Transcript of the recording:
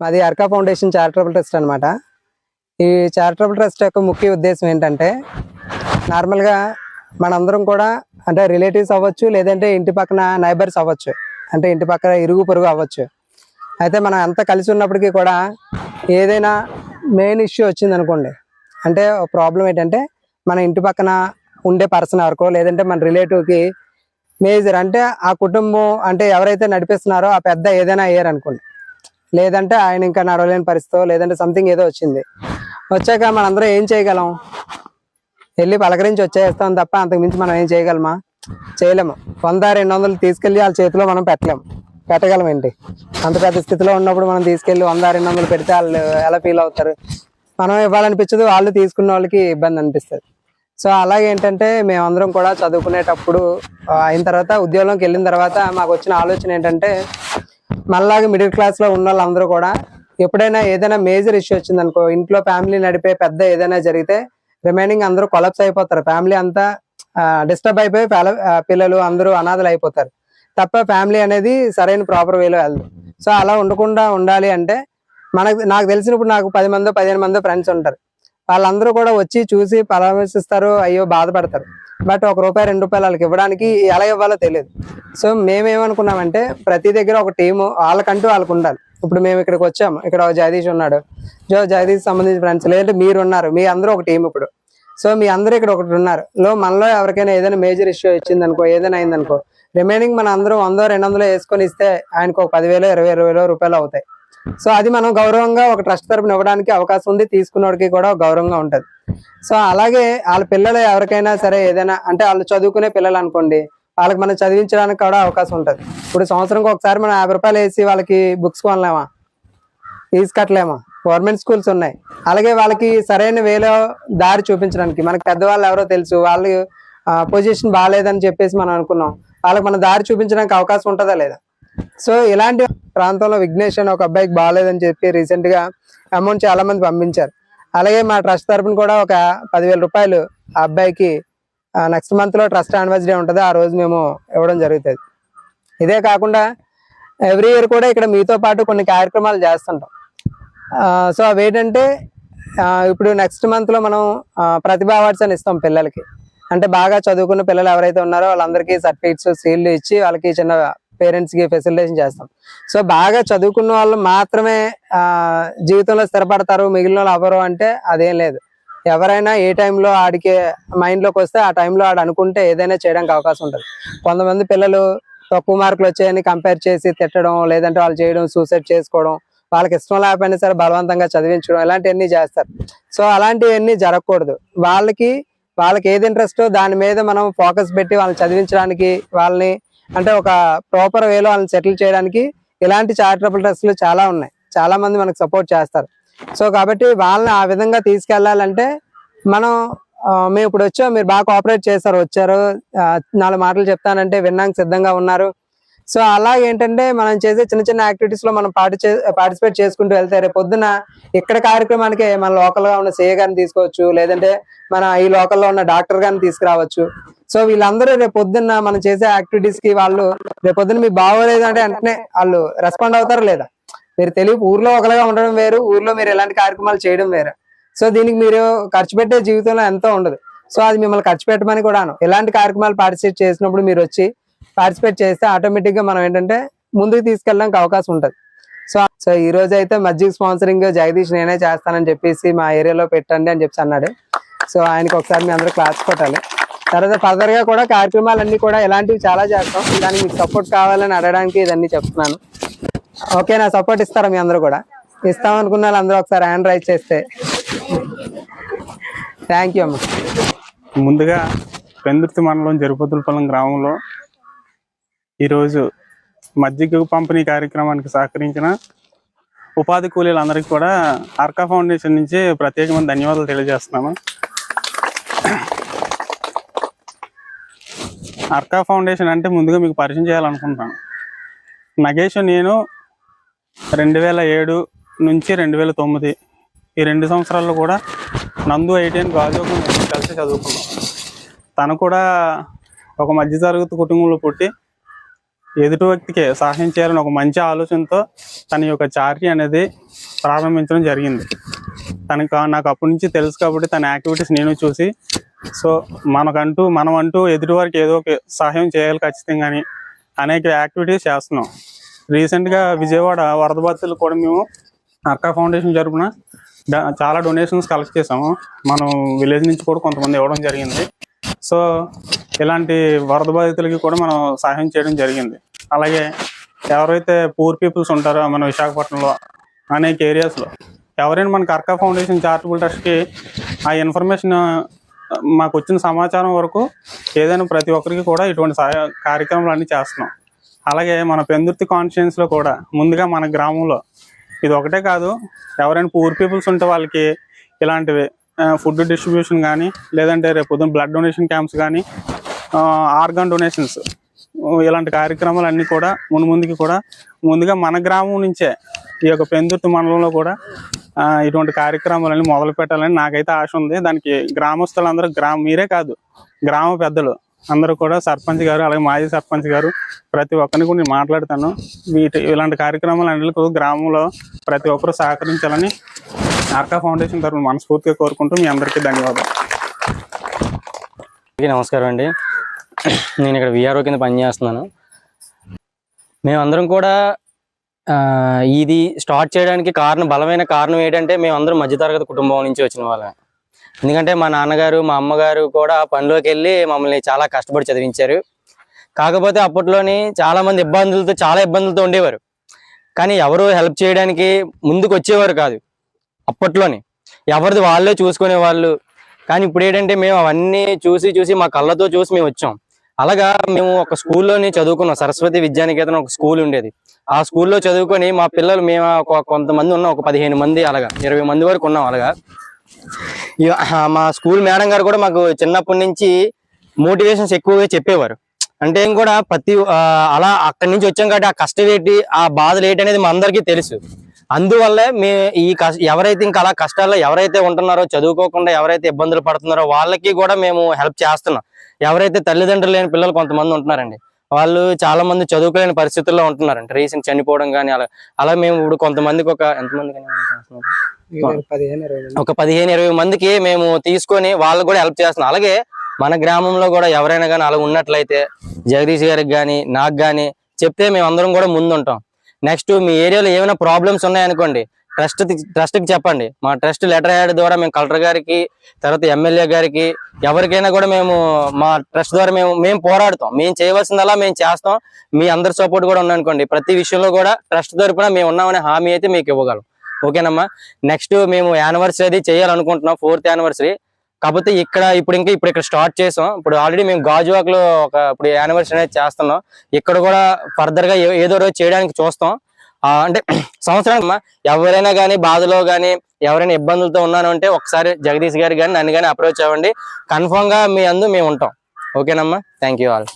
మాది Arka foundation charitable trust అనమాట ఈ చారిటబుల్ ట్రస్ట్ యొక్క ముఖ్య ఉద్దేశం ఏంటంటే నార్మల్గా మనందరం కూడా అంటే రిలేటివ్స్ అవ్వచ్చు లేదంటే ఇంటి పక్కన నైబర్స్ అవ్వచ్చు అంటే ఇంటి పక్కన ఇరుగు పొరుగు అవ్వచ్చు. అయితే మనం అంత కలిసి ఉన్నప్పటికీ కూడా ఏదైనా మెయిన్ ఇష్యూ వచ్చింది అనుకోండి అంటే ప్రాబ్లం ఏంటంటే మన ఇంటి పక్కన ఉండే పర్సన్ ఎవరికో లేదంటే మన రిలేటివ్కి మేజర్ అంటే ఆ కుటుంబం అంటే ఎవరైతే నడిపిస్తున్నారో ఆ పెద్ద ఏదైనా అయ్యారు అనుకోండి లేదంటే ఆయన ఇంకా నడవలేని పరిస్థితి లేదంటే సంథింగ్ ఏదో వచ్చింది. వచ్చాక మనందరం ఏం చేయగలం? వెళ్ళి పలకరించి వచ్చేస్తాం తప్ప అంతకు మించి మనం ఏం చేయగలమా? చేయలేము. వంద రెండు వందలు తీసుకెళ్ళి వాళ్ళ చేతిలో మనం పెట్టలేము పెట్టగలం ఏంటి? అంత పెద్ద స్థితిలో ఉన్నప్పుడు మనం తీసుకెళ్ళి వంద రెండు వందలు పెడితే వాళ్ళు ఎలా ఫీల్ అవుతారు? మనం ఇవ్వాలనిపించదు వాళ్ళు తీసుకున్న వాళ్ళకి ఇబ్బంది అనిపిస్తుంది. సో అలాగే ఏంటంటే మేమందరం కూడా చదువుకునేటప్పుడు అయిన తర్వాత ఉద్యోగంలోకి వెళ్ళిన తర్వాత మాకు వచ్చిన ఆలోచన ఏంటంటే మనలాగా మిడిల్ క్లాస్లో ఉన్న వాళ్ళందరూ కూడా ఎప్పుడైనా ఏదైనా మేజర్ ఇష్యూ వచ్చింది అనుకో ఇంట్లో ఫ్యామిలీ నడిపే పెద్ద ఏదైనా జరిగితే రిమైనింగ్ అందరూ కొలప్స్ అయిపోతారు. ఫ్యామిలీ అంతా డిస్టర్బ్ అయిపోయి పిల్లలు అందరూ అనాథలు అయిపోతారు. తప్ప ఫ్యామిలీ అనేది సరైన ప్రాపర్ వేలో వెళ్ళదు. సో అలా ఉండకుండా ఉండాలి అంటే మనకు నాకు తెలిసినప్పుడు నాకు పది మందో పదిహేను మందో ఫ్రెండ్స్ ఉంటారు. వాళ్ళందరూ కూడా వచ్చి చూసి పరామర్శిస్తారు అయ్యో బాధపడతారు. బట్ ఒక రూపాయి రెండు రూపాయలు వాళ్ళకి ఇవ్వడానికి ఎలా ఇవ్వాలో తెలియదు. సో మేమేమనుకున్నామంటే ప్రతి దగ్గర ఒక టీము వాళ్ళకంటూ వాళ్ళకు ఉండాలి. ఇప్పుడు మేము ఇక్కడికి వచ్చాము ఇక్కడ ఒక జగదీష్ ఉన్నాడు. జో జగదీష్ సంబంధించిన ఫ్రెండ్స్ లేదంటే మీరు ఉన్నారు. మీ అందరూ ఒక టీం ఇప్పుడు. సో మీ అందరూ ఇక్కడ ఒకటి ఉన్నారు. లో మనలో ఎవరికైనా ఏదైనా మేజర్ ఇష్యూ ఇచ్చిందనుకో ఏదైనా అయిందనుకో రిమైనింగ్ మన అందరూ వందో రెండు వందలు వేసుకొని ఇస్తే ఆయనకు ఒక పదివేలు ఇరవై ఇరవై రూపాయలు అవుతాయి. సో అది మనం గౌరవంగా ఒక ట్రస్ట్ తరపున ఇవ్వడానికి అవకాశం ఉంది తీసుకున్నోడికి కూడా గౌరవంగా ఉంటుంది. సో అలాగే వాళ్ళ పిల్లలు ఎవరికైనా సరే ఏదైనా అంటే వాళ్ళు చదువుకునే పిల్లలు అనుకోండి వాళ్ళకి మనం చదివించడానికి కూడా అవకాశం ఉంటుంది. ఇప్పుడు సంవత్సరంకి ఒకసారి మనం యాభై రూపాయలు వేసి వాళ్ళకి బుక్స్ కొనలేమా? ఫీజు కట్టలేమా? గవర్నమెంట్ స్కూల్స్ ఉన్నాయి. అలాగే వాళ్ళకి సరైన వేలో దారి చూపించడానికి మనకి పెద్దవాళ్ళు ఎవరో తెలుసు వాళ్ళు పొజిషన్ బాగాలేదని చెప్పేసి మనం అనుకున్నాం. వాళ్ళకి మన దారి చూపించడానికి అవకాశం ఉంటుందా లేదా? సో ఇలాంటి ప్రాంతంలో విఘ్నేష్ అని ఒక అబ్బాయికి బాగాలేదని చెప్పి రీసెంట్గా అమౌంట్ చాలా మంది పంపించారు. అలాగే మా ట్రస్ట్ తరపున కూడా ఒక పదివేల రూపాయలు ఆ అబ్బాయికి నెక్స్ట్ మంత్లో ట్రస్ట్ యానివర్సరీ ఉంటుంది ఆ రోజు మేము ఇవ్వడం జరుగుతుంది. ఇదే కాకుండా ఎవ్రీ ఇయర్ కూడా ఇక్కడ మీతో పాటు కొన్ని కార్యక్రమాలు చేస్తుంటాం. సో అవి ఏంటంటే ఇప్పుడు నెక్స్ట్ మంత్లో మనం ప్రతిభ ప్రతిభా అవార్డ్స్ అని ఇస్తాం పిల్లలకి. అంటే బాగా చదువుకున్న పిల్లలు ఎవరైతే ఉన్నారో వాళ్ళందరికీ సర్టిఫికేట్స్ సీల్డ్ ఇచ్చి వాళ్ళకి చిన్న పేరెంట్స్కి ఫెసిలిటేషన్ చేస్తాం. సో బాగా చదువుకున్న వాళ్ళు మాత్రమే జీవితంలో స్థిరపడతారు మిగిలిన వాళ్ళు అవ్వరు అంటే అదేం లేదు. ఎవరైనా ఏ టైంలో ఆడికి మైండ్లోకి వస్తే ఆ టైంలో ఆడు అనుకుంటే ఏదైనా చేయడానికి అవకాశం ఉంటుంది. కొంతమంది పిల్లలు తక్కువ మార్కులు వచ్చాయని కంపేర్ చేసి తిట్టడం లేదంటే వాళ్ళు చేయడం సూసైడ్ చేసుకోవడం వాళ్ళకి ఇష్టం లేకపోయినా సరే బలవంతంగా చదివించడం ఇలాంటివన్నీ చేస్తారు. సో అలాంటివన్నీ జరగకూడదు. వాళ్ళకి వాళ్ళకి ఏది ఇంట్రెస్టో దాని మీద మనం ఫోకస్ పెట్టి వాళ్ళని చదివించడానికి వాళ్ళని అంటే ఒక ప్రాపర్ వేలో వాళ్ళని సెటిల్ చేయడానికి ఇలాంటి చారిటబుల్ ట్రస్ట్లు చాలా ఉన్నాయి. చాలా మంది మనకు సపోర్ట్ చేస్తారు. సో కాబట్టి వాళ్ళని ఆ విధంగా తీసుకెళ్ళాలంటే మనం మేము ఇప్పుడు వచ్చాం మీరు బాగా కోఆపరేట్ చేస్తారు వచ్చారు నాలుగు మాటలు చెప్తానంటే వినడానికి సిద్ధంగా ఉన్నారు. సో అలా ఏంటంటే మనం చేసే చిన్న చిన్న యాక్టివిటీస్లో మనం పార్టిసిపేట్ చేసుకుంటూ వెళ్తే రేపు పొద్దున ఇక్కడ కార్యక్రమానికి మన లోకల్గా ఉన్న సేయ గారిని తీసుకోవచ్చు లేదంటే మన ఈ లోకల్లో ఉన్న డాక్టర్ గారిని తీసుకురావచ్చు. సో వీళ్ళందరూ రేపు పొద్దున్న మనం చేసే యాక్టివిటీస్కి వాళ్ళు రేపు పొద్దున్న మీ బాగోలేదు అంటే వెంటనే వాళ్ళు రెస్పాండ్ అవుతారు లేదా? మీరు తెలివి ఊర్లో ఒకలాగా ఉండడం వేరు ఊర్లో మీరు ఎలాంటి కార్యక్రమాలు చేయడం వేరు. సో దీనికి మీరు ఖర్చు పెట్టే జీవితంలో ఎంతో ఉండదు. సో అది మిమ్మల్ని ఖర్చు పెట్టమని కూడాను. ఎలాంటి కార్యక్రమాలు పార్టిసిపేట్ చేసినప్పుడు మీరు వచ్చి పార్టిసిపేట్ చేస్తే ఆటోమేటిక్గా మనం ఏంటంటే ముందుకు తీసుకెళ్ళడానికి అవకాశం ఉంటుంది. సో సో ఈ రోజు అయితే మజ్జిగ స్పాన్సరింగ్ జగదీష్ నేనే చేస్తానని చెప్పేసి మా ఏరియాలో పెట్టండి అని చెప్పి అన్నాడు. సో ఆయనకి ఒకసారి మీ అందరూ క్లాస్ కొట్టాలి. తర్వాత ఫర్దర్గా కూడా కార్యక్రమాలన్నీ కూడా ఇలాంటివి చాలా చేస్తాం. దానికి మీకు సపోర్ట్ కావాలని అడగడానికి ఇదన్నీ చెప్తున్నాను. ఓకే నా సపోర్ట్ ఇస్తారా మీ అందరూ కూడా? ఇస్తాం అనుకున్న వాళ్ళందరూ ఒకసారి హ్యాండ్ రైజ్ చేస్తే. థ్యాంక్ యూ అమ్మ. ముందుగా పెందుర్తి మండలం జరుపతులపల్లం గ్రామంలో ఈరోజు మజ్జిగ పంపిణీ కార్యక్రమానికి సహకరించిన ఉపాధి కూలీలందరికీ కూడా అర్కా ఫౌండేషన్ నుంచి ప్రత్యేకమైన ధన్యవాదాలు తెలియజేస్తున్నాను అర్కా ఫౌండేషన్ అంటే ముందుగా మీకు పరిచయం చేయాలనుకుంటున్నాను. నగేష్ నేను రెండు వేల ఏడు నుంచి రెండు వేల తొమ్మిది ఈ రెండు సంవత్సరాల్లో కూడా నందు ఐటీఎన్ గాజోకం కలిసి చదువుకున్నాం. తను కూడా ఒక మధ్యతరగతి కుటుంబంలో పుట్టి ఎదుటి వ్యక్తికి సహాయం చేయాలని ఒక మంచి ఆలోచనతో తన యొక్క చారిటీ అనేది ప్రారంభించడం జరిగింది. తనకు నాకు అప్పటి నుంచి తెలుసు కాబట్టి తన యాక్టివిటీస్ నేను చూసి సో మనకంటూ మనం అంటూ ఎదుటి వారికి ఏదో ఒక సహాయం చేయాలి ఖచ్చితంగా అని అనేక యాక్టివిటీస్ చేస్తున్నాం. రీసెంట్గా విజయవాడ వరద బాధితులు కూడా మేము అర్కా ఫౌండేషన్ జరుపున చాలా డొనేషన్స్ కలెక్ట్ చేసాము మనం విలేజ్ నుంచి కూడా కొంతమంది ఇవ్వడం జరిగింది. సో ఇలాంటి వరద బాధితులకి కూడా మనం సహాయం చేయడం జరిగింది. అలాగే ఎవరైతే పూర్ పీపుల్స్ ఉంటారో మన విశాఖపట్నంలో అనేక ఏరియాస్లో ఎవరైనా మన కర్కా ఫౌండేషన్ చారిటబుల్ ట్రస్ట్కి ఆ ఇన్ఫర్మేషన్ మాకు వచ్చిన సమాచారం వరకు ఏదైనా ప్రతి ఒక్కరికి కూడా ఇటువంటి సహాయ కార్యక్రమాలు అన్నీ చేస్తున్నాం. అలాగే మన పెందుర్తి కాన్స్టిట్యున్సీలో కూడా ముందుగా మన గ్రామంలో ఇది ఒకటే కాదు ఎవరైనా పూర్ పీపుల్స్ ఉంటే వాళ్ళకి ఇలాంటివి ఫుడ్ డిస్ట్రిబ్యూషన్ కానీ లేదంటే రేపు పొద్దున్న బ్లడ్ డొనేషన్ క్యాంప్స్ కానీ ఆర్గాన్ డొనేషన్స్ ఇలాంటి కార్యక్రమాలు అన్నీ కూడా ముందు ముందుకి కూడా ముందుగా మన గ్రామం నుంచే ఈ యొక్క పెందుర్తి మండలంలో కూడా ఇటువంటి కార్యక్రమాలన్నీ మొదలు పెట్టాలని నాకైతే ఆశ ఉంది. దానికి గ్రామస్తులందరూ గ్రామ మీరే కాదు గ్రామ పెద్దలు అందరూ కూడా సర్పంచ్ గారు అలాగే మాజీ సర్పంచ్ గారు ప్రతి ఒక్కరిని కూడా నేను మాట్లాడతాను. వీటి ఇలాంటి కార్యక్రమాలు అన్నిటికీ గ్రామంలో ప్రతి ఒక్కరూ సహకరించాలని ఆర్కా ఫౌండేషన్ తరఫున మనస్ఫూర్తిగా కోరుకుంటూ మీ అందరికీ ధన్యవాదాలు. నమస్కారం అండి. నేను ఇక్కడ విఆర్ఓ కింద పనిచేస్తున్నాను మేమందరం కూడా ఇది స్టార్ట్ చేయడానికి కారణం బలమైన కారణం ఏంటంటే మేమందరం మధ్యతరగతి కుటుంబం నుంచి వచ్చిన వాళ్ళం ఎందుకంటే మా నాన్నగారు మా అమ్మగారు కూడా పనిలోకి వెళ్ళి మమ్మల్ని చాలా కష్టపడి చదివించారు. కాకపోతే అప్పట్లోని చాలామంది ఇబ్బందులతో చాలా ఇబ్బందులతో ఉండేవారు. కానీ ఎవరు హెల్ప్ చేయడానికి ముందుకు వచ్చేవారు కాదు. అప్పట్లోనే. ఎవరిది వాళ్ళే చూసుకునే వాళ్ళు. కానీ ఇప్పుడు ఏంటంటే మేము అవన్నీ చూసి చూసి మా కళ్ళతో చూసి మేము వచ్చాం. అలాగా మేము ఒక స్కూల్లోనే చదువుకున్నాం. సరస్వతి విద్యానికేతనం ఒక స్కూల్ ఉండేది. ఆ స్కూల్లో చదువుకొని మా పిల్లలు మేము ఒక కొంతమంది ఉన్నాం. ఒక పదిహేను మంది అలాగా ఇరవై మంది వరకు ఉన్నాం అలాగా. మా స్కూల్ మేడం గారు కూడా మాకు చిన్నప్పటి నుంచి మోటివేషన్స్ ఎక్కువగా చెప్పేవారు. అంటే ఏం కూడా ప్రతి అలా అక్కడి నుంచి వచ్చాం కాబట్టి ఆ కష్టం ఏంటి ఆ బాధలు ఏంటి అనేది మా అందరికీ తెలుసు. అందువల్లే మే ఈ కష్ట ఎవరైతే ఇంకా అలా కష్టాల్లో ఎవరైతే ఉంటున్నారో చదువుకోకుండా ఎవరైతే ఇబ్బందులు పడుతున్నారో వాళ్ళకి కూడా మేము హెల్ప్ చేస్తున్నాం. ఎవరైతే తల్లిదండ్రులు లేని పిల్లలు కొంతమంది ఉంటున్నారండి వాళ్ళు చాలా మంది చదువుకోలేని పరిస్థితుల్లో ఉంటున్నారండి. రీసెంట్ చనిపోవడం కానీ అలా అలా మేము ఇప్పుడు కొంతమందికి ఒక ఎంతమంది. ఒక పదిహేను ఇరవై మందికి మేము తీసుకొని వాళ్ళకు కూడా హెల్ప్ చేస్తున్నాం. అలాగే మన గ్రామంలో కూడా ఎవరైనా కానీ అలా ఉన్నట్లయితే జగదీష్ గారికి కానీ నాకు కానీ చెప్తే మేము అందరం కూడా ముందుంటాం. నెక్స్ట్ మీ ఏరియాలో ఏమైనా ప్రాబ్లమ్స్ ఉన్నాయనుకోండి ట్రస్ట్ ట్రస్ట్కి చెప్పండి. మా ట్రస్ట్ లెటర్ యాడ్ ద్వారా మేము కలెక్టర్ గారికి తర్వాత ఎమ్మెల్యే గారికి ఎవరికైనా కూడా మేము మా ట్రస్ట్ ద్వారా మేము మేము పోరాడుతాం. మేము చేయవలసిందలా మేము చేస్తాం. మీ అందరి సపోర్ట్ కూడా ఉందనుకోండి. ప్రతి విషయంలో కూడా ట్రస్ట్ తరపున మేము ఉన్నామనే హామీ అయితే మీకు ఇవ్వగలం. ఓకేనమ్మా? నెక్స్ట్ మేము యానివర్సరీ అది చేయాలనుకుంటున్నాం ఫోర్త్ యానివర్సరీ కాకపోతే ఇక్కడ ఇప్పుడు ఇంకా ఇప్పుడు ఇక్కడ స్టార్ట్ చేసాం. ఇప్పుడు ఆల్రెడీ మేము గాజువాక్లో ఒక ఇప్పుడు యానివర్సరీ అనేది చేస్తున్నాం. ఇక్కడ కూడా ఫర్దర్గా ఏదో రోజు చేయడానికి చూస్తాం. అంటే సంవత్సరానికి ఎవరైనా కానీ బాధలో కానీ ఎవరైనా ఇబ్బందులతో ఉన్నాను అంటే ఒకసారి జగదీష్ గారు కానీ నన్ను కానీ అప్రోచ్ అవ్వండి. కన్ఫర్మ్గా మీ అందు మేము ఉంటాం. ఓకేనమ్మా? Thank you all.